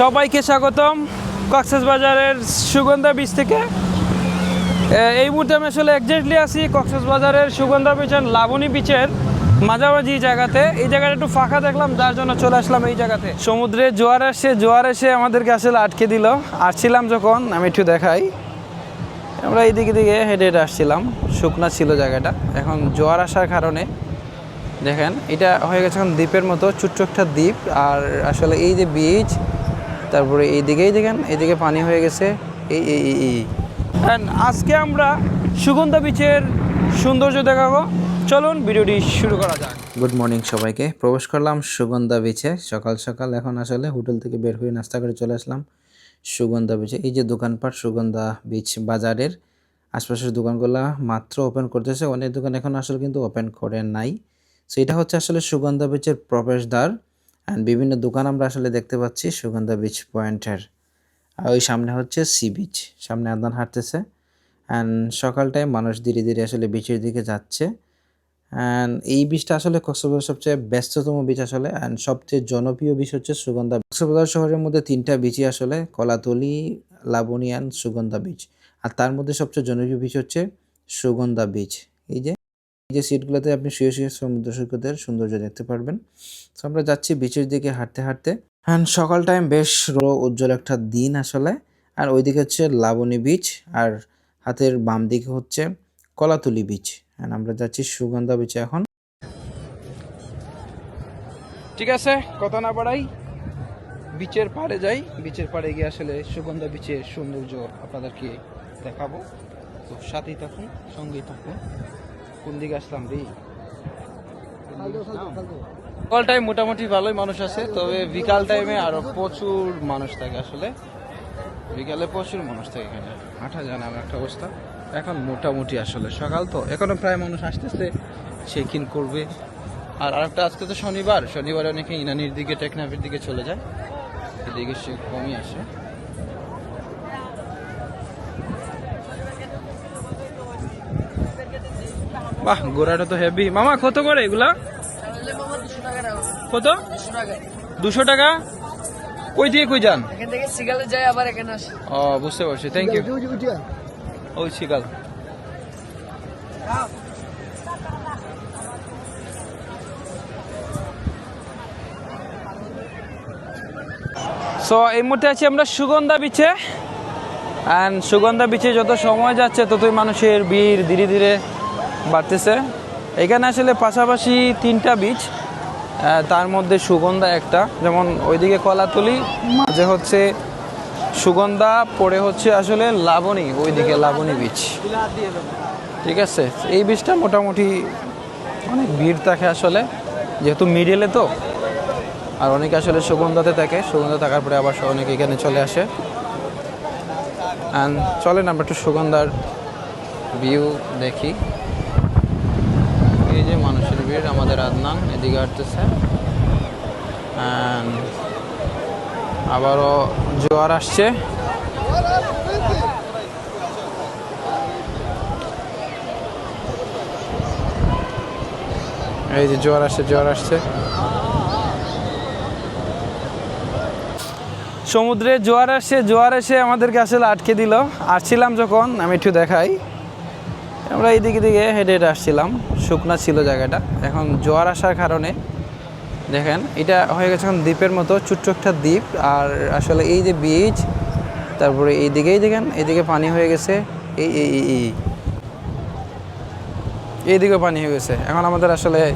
সবাইকে স্বাগতম কক্সেস বাজারের সুগন্ধা বীজ থেকে। এই মুহূর্তে আমি আসলে একজাক্টলি আছি কক্সেস বাজারের সুগন্ধা বীচ and লাবণী বিচের মাঝামাঝি জায়গাতে। এই জায়গাটা একটু ফাঁকা দেখলাম, যার জন্য চলে আসলাম এই জায়গাতে। সমুদ্রে জোয়ার আসছে, জোয়ার এসে আমাদেরকে আসলে আটকে দিল। আসছিলাম যখন, আমি একটু দেখাই। আমরা এইদিকে দিকে হেঁটে হেঁটে আসছিলাম, শুকনা ছিল জায়গাটা। এখন জোয়ার আসার কারণে, দেখেন, এটা হয়ে গেছে এখন দ্বীপের মতো, ছোট্ট একটা দ্বীপ। আর আসলে এই যে বিচ তারপরে এই দিকেই দেখেন এইদিকে পানি হয়ে গেছে। এই এই এই এই। আজকে আমরা সুগন্ধা বিচের সৌন্দর্য দেখাবো। চলুন ভিডিওটি শুরু করা যাক। গুড মর্নিং সবাইকে। প্রবেশ করলাম সুগন্ধা বিচে। সকাল সকাল এখন আসলে হোটেল থেকে বের হয়ে নাস্তা করে চলে আসলাম সুগন্ধা বিচে। এই যে দোকানপাট সুগন্ধা বিচ বাজারের আশপাশের দোকানগুলো মাত্র ওপেন করতেছে। অনেক দোকান এখন আসলে কিন্তু ওপেন করে নাই। সো এটা হচ্ছে আসলে সুগন্ধা বিচের প্রবেশদ্বার। অ্যান্ড বিভিন্ন দোকান আমরা আসলে দেখতে পাচ্ছি সুগন্ধা বিচ পয়েন্টের আর ওই সামনে হচ্ছে সি বিচ সামনে আদান হাঁটতেছে। অ্যান্ড সকালটায় মানুষ ধীরে ধীরে আসলে বিচের দিকে যাচ্ছে। অ্যান্ড এই বীজটা আসলে কক্সবাজার সবচেয়ে ব্যস্ততম বীজ আসলে। অ্যান্ড সবচেয়ে জনপ্রিয় বীজ হচ্ছে সুগন্ধা কক্সবাজার শহরের মধ্যে তিনটা বীজই আসলে, কলাতলি, লাবণী অ্যান্ড সুগন্ধা বীজ আর তার মধ্যে সবচেয়ে জনপ্রিয় বীজ হচ্ছে সুগন্ধা বীজ এই যে যে সিটগুলোতে আপনি শুয়ে শুয়ে সমুদ্র সৈকতের সৌন্দর্য দেখতে পারবেন। তো আমরা যাচ্ছি বিচের দিকে হাঁটতে হাঁটতে। অ্যান্ড সকাল টাইম বেশ উজ্জ্বল একটা দিন আসলে। আর ওইদিকে হচ্ছে লাবণী বীচ আর হাতের বাম দিকে হচ্ছে কলাতুলি বীচ অ্যান্ড আমরা যাচ্ছি সুগন্ধা বিচে এখন। ঠিক আছে, কথা না বাড়াই। বিচের পাড়ে যাই। বিচের পাড়ে গিয়ে আসলে সুগন্ধা বিচের সৌন্দর্য আপনাদেরকে দেখাবো। তো সাথেই থাকুন, সঙ্গেই থাকুন। কোন দিকে আসলাম রে? সকাল টাইম মোটামুটি ভালোই মানুষ আছে তবে বিকাল টাইমে আরও প্রচুর মানুষ থাকে আসলে। বিকালে প্রচুর মানুষ থাকে এখানে। হাঁটা যায় না একটা অবস্থা। এখন মোটামুটি আসলে সকাল তো। এখনও প্রায় মানুষ আসতেছে চেক ইন করবে। আর আরেকটা আজকে তো শনিবার। শনিবার অনেকে ইনানির দিকে টেকনাফের দিকে চলে যায়। এদিকে সে কমই আসে। বাহ গোড়াটা তো হেভি মামা কত করে এগুলা? কত? দুশো টাকা। কই দিয়ে কই যান? এখান থেকে সিগালে যায় আবার এখানে আসে। ও বুঝতে পারছি থ্যাংক ইউ ওই শিকাল। সো এই মুহূর্তে আছি আমরা সুগন্ধা বিচে অ্যান্ড সুগন্ধা বিচে যত সময় যাচ্ছে ততই মানুষের ভিড় ধীরে ধীরে বাড়তেছে। এখানে আসলে পাশাপাশি তিনটা আহ, তার মধ্যে সুগন্ধা একটা। যেমন ওইদিকে কলাতলি মাঝে হচ্ছে সুগন্ধা পরে হচ্ছে আসলে লাবণী ওইদিকে লাবণী বিচ ঠিক আছে? এই বীজটা মোটামুটি অনেক ভিড় থাকে আসলে। যেহেতু মিডিলে তো আর অনেকে আসলে সুগন্ধাতে থাকে। সুগন্ধা থাকার পরে আবার অনেকে এখানে চলে আসে। অ্যান্ড চলেন আমরা একটু সুগন্ধার ভিউ দেখি। এই যে মানুষের ভিড়, আমাদের আদনান, এদিকে অ্যান্ড আবারও জোয়ার আসছে। এই যে জোয়ার আসছে জোয়ার আসছে। সমুদ্রে জোয়ার আসছে জোয়ার এসে আমাদেরকে আসলে আটকে দিল। আসছিলাম যখন, আমি একটু দেখাই। আমরা এইদিকে দিকে হেঁটে হেঁটে আসছিলাম। শুকনা ছিল জায়গাটা। এখন জোয়ার আসার কারণে, দেখেন, এটা হয়ে গেছে এখন দ্বীপের মতো, ছোট্ট একটা দ্বীপ। আর আসলে এই যে বীজ তারপরে এই দিকেই দেখেন, এইদিকে পানি হয়ে গেছে। এই এই এই এই। এইদিকেও পানি হয়ে গেছে। এখন আমাদের আসলে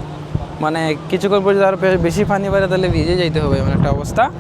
মানে কিছুক্ষণ পর্যন্ত আরও বে- বেশি পানি বাড়ে তাহলে ভিজে যাইতে হবে, এমন একটা অবস্থা।